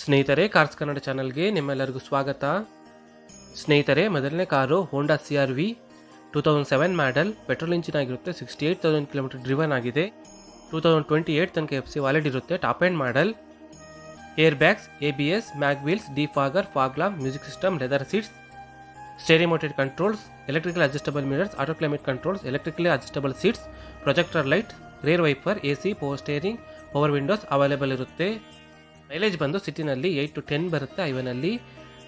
ಸ್ನೇಹಿತರೆ, ಕಾರ್ಸ್ ಕನ್ನಡ ಚಾನಲ್ಗೆ ನಿಮ್ಮೆಲ್ಲರಿಗೂ ಸ್ವಾಗತ. ಸ್ನೇಹಿತರೆ, ಮೊದಲನೇ car Honda C R V two thousand seven model petrol engine ಆಗಿರುತ್ತೆ sixty eight thousand kilometre driven ಆಗಿದೆ. ಟೂ ತೌಸಂಡ್ ಟ್ವೆಂಟಿ ಏಯ್ಟ್ ತನಕ ಎಫ್ ಸಿ ವಾಲೆಡ್ ಇರುತ್ತೆ top end model air bags A B S mag wheels defogger ಫಾಗ್ಲಾ music system leather seats steering mounted controls electrical adjustable mirrors auto climate controls electrically adjustable seats projector light rear wiper A C power steering power windows available ಇರುತ್ತೆ. Mileage ಬಂದು ಸಿಟಿನಲ್ಲಿ eight to ten ಬರುತ್ತೆ. ಐವನಲ್ಲಿ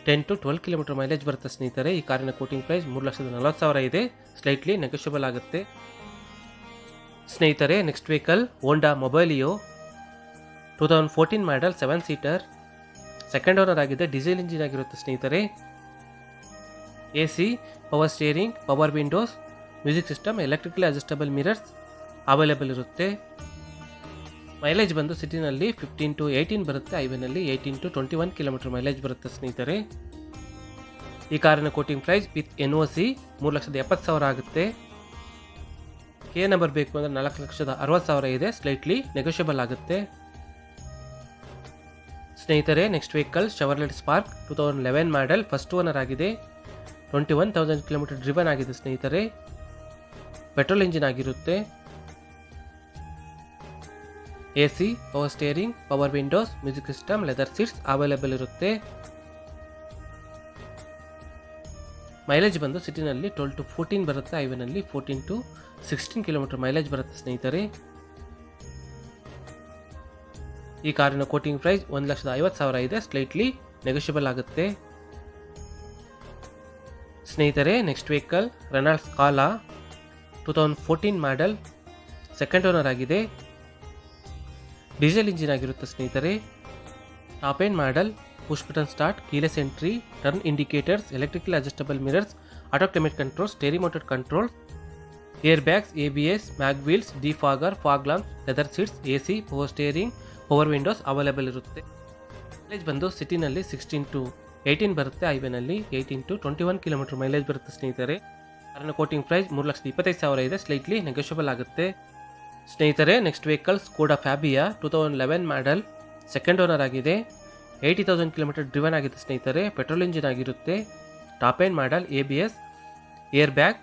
ten to twelve kilometre mileage ಬರುತ್ತೆ ಸ್ನೇಹಿತರೆ. ಈ ಕಾರಿನ quoting price ಮೂರು ಲಕ್ಷದ ನಲವತ್ತು ಸಾವಿರ ಇದೆ. ಸ್ಲೈಟ್ಲಿ ನೆಗೋಷಿಯಬಲ್ ಆಗುತ್ತೆ. ಸ್ನೇಹಿತರೆ next vehicle Honda Mobilio two thousand fourteen model seven seater second owner ಆಗಿದೆ ಡೀಸೆಲ್ ಇಂಜಿನ್ ಆಗಿರುತ್ತೆ ಸ್ನೇಹಿತರೆ. A C power steering power windows music system electrically adjustable mirrors available ಇರುತ್ತೆ. ಮೈಲೇಜ್ ಬಂದು ಸಿಟಿನಲ್ಲಿ ಫಿಫ್ಟೀನ್ ಟು ಏಯ್ಟೀನ್ ಬರುತ್ತೆ. ಐವೇನಲ್ಲಿ eighteen to twenty one kilometre mileage ಬರುತ್ತೆ ಸ್ನೇಹಿತರೆ. ಈ ಕಾರಿನ quoting price with N O C ಮೂರು ಲಕ್ಷದ ಎಪ್ಪತ್ತು ಸಾವಿರ ಆಗುತ್ತೆ. ಕೆ ನಂಬರ್ ಬೇಕು ಅಂದರೆ ನಾಲ್ಕು ಲಕ್ಷದ ಅರವತ್ತು ಸಾವಿರ ಇದೆ. ಸ್ಲೈಟ್ಲಿ ನೆಗೋಷಿಯಬಲ್ ಆಗುತ್ತೆ. ಸ್ನೇಹಿತರೆ next vehicle Chevrolet Spark two thousand eleven model first owner ಆಗಿದೆ. Twenty one thousand kilometre driven ಆಗಿದೆ ಸ್ನೇಹಿತರೆ. ಪೆಟ್ರೋಲ್ ಇಂಜಿನ್ ಆಗಿರುತ್ತೆ. A C power steering power windows music system leather seats available ಇರುತ್ತೆ. ಮೈಲೇಜ್ ಬಂದು ಸಿಟಿನಲ್ಲಿ twelve to fourteen ಬರುತ್ತೆ ಹೈವೇನಲ್ಲಿ fourteen to sixteen kilometre mileage ಬರುತ್ತೆ ಸ್ನೇಹಿತರೆ. ಈ ಕಾರಿನ ಕೋಟಿಂಗ್ ಪ್ರೈಸ್ ಒಂದು ಲಕ್ಷದ ಐವತ್ತು ಸಾವಿರ ಇದೆ ಸ್ಲೈಟ್ಲಿ ನೆಗೋಷಿಯಬಲ್ ಆಗುತ್ತೆ. ಸ್ನೇಹಿತರೆ next vehicle Renault Scala two thousand fourteen model second owner ಆಗಿದೆ. ಡೀಸೆಲ್ ಇಂಜಿನ್ ಆಗಿರುತ್ತೆ ಸ್ನೇಹಿತರೆ. Top end model, push button start, keyless entry, turn indicators, electrical adjustable mirrors, auto control steering mounted control, air bags A B S mag wheels defogger fog lamps, leather seats, A C, power steering, power windows available ಇರುತ್ತೆ. Mileage ಬಂದು ಸಿಟಿನಲ್ಲಿ sixteen to eighteen ಬರುತ್ತೆ ಐವೇನಲ್ಲಿ eighteen to twenty one kilometre mileage ಬರುತ್ತೆ ಸ್ನೇಹಿತರೆ. ಅದನ್ನು quoting price ಮೂರು ಲಕ್ಷದ ಇಪ್ಪತ್ತೈದು ಸಾವಿರ ಇದೆ ಸ್ಲೈಟ್ಲಿ ನೆಗೋಷಿಯಬಲ್ ಆಗುತ್ತೆ. ಸ್ನೇಹಿತರೆ next vehicle Skoda Fabia two thousand eleven model second owner ಆಗಿದೆ. ಏಯ್ಟಿ ತೌಸಂಡ್ ಕಿಲೋಮೀಟರ್ ಡ್ರಿವನ್ ಆಗಿದೆ ಸ್ನೇಹಿತರೆ ಪೆಟ್ರೋಲ್ ಇಂಜಿನ್ ಆಗಿರುತ್ತೆ. Top end model A B S air bag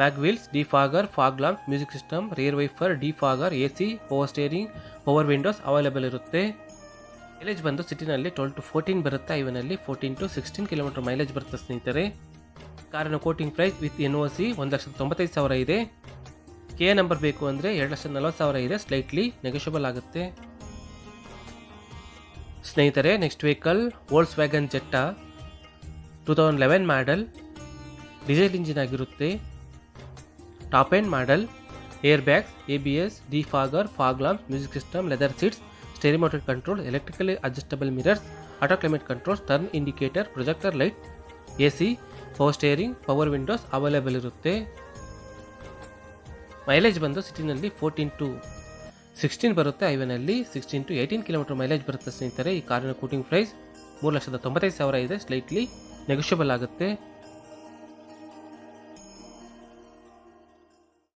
mag wheels defogger fog lamp music system rear wiper defogger A C power steering power windows available ಇರುತ್ತೆ. Mileage ಬಂದು ಸಿಟಿನಲ್ಲಿ twelve to fourteen ಬರುತ್ತೆ? ಇವನಲ್ಲಿ fourteen to sixteen kilometre mileage ಬರುತ್ತೆ ಸ್ನೇಹಿತರೆ. ಕಾರಿನ quoting price with N O C ಒಂದು ಲಕ್ಷದ ತೊಂಬತ್ತೈದು ಸಾವಿರ ಇದೆ. ಕೆ ನಂಬರ್ ಬೇಕು ಅಂದರೆ ಎರಡು ಲಕ್ಷದ ನಲವತ್ತು ಸಾವಿರ ಇದೆ ಸ್ಲೈಟ್ಲಿ ನೆಗೋಷಿಯಬಲ್ ಆಗುತ್ತೆ. ಸ್ನೇಹಿತರೆ next vehicle Volkswagen Jetta two thousand eleven model diesel engine ಆಗಿರುತ್ತೆ. Top end model air bags A B S defogger fog music system leather seats steering mounted control electrically adjustable mirrors auto climate control turn indicator projector light A C power steering power windows available ಇರುತ್ತೆ. Mileage ಬಂದು ಸಿಟಿನಲ್ಲಿ fourteen to sixteen ಬರುತ್ತೆ. ಐವನಲ್ಲಿ sixteen to eighteen kilometre mileage ಬರುತ್ತೆ ಸ್ನೇಹಿತರೆ. ಈ ಕಾರಿನ ಕೂಟಿಂಗ್ price ಮೂರು ಲಕ್ಷದ ತೊಂಬತ್ತೈದು ಸಾವಿರ ಇದೆ. ಸ್ಲೈಟ್ಲಿ ನೆಗೋಷಿಯಬಲ್ ಆಗುತ್ತೆ.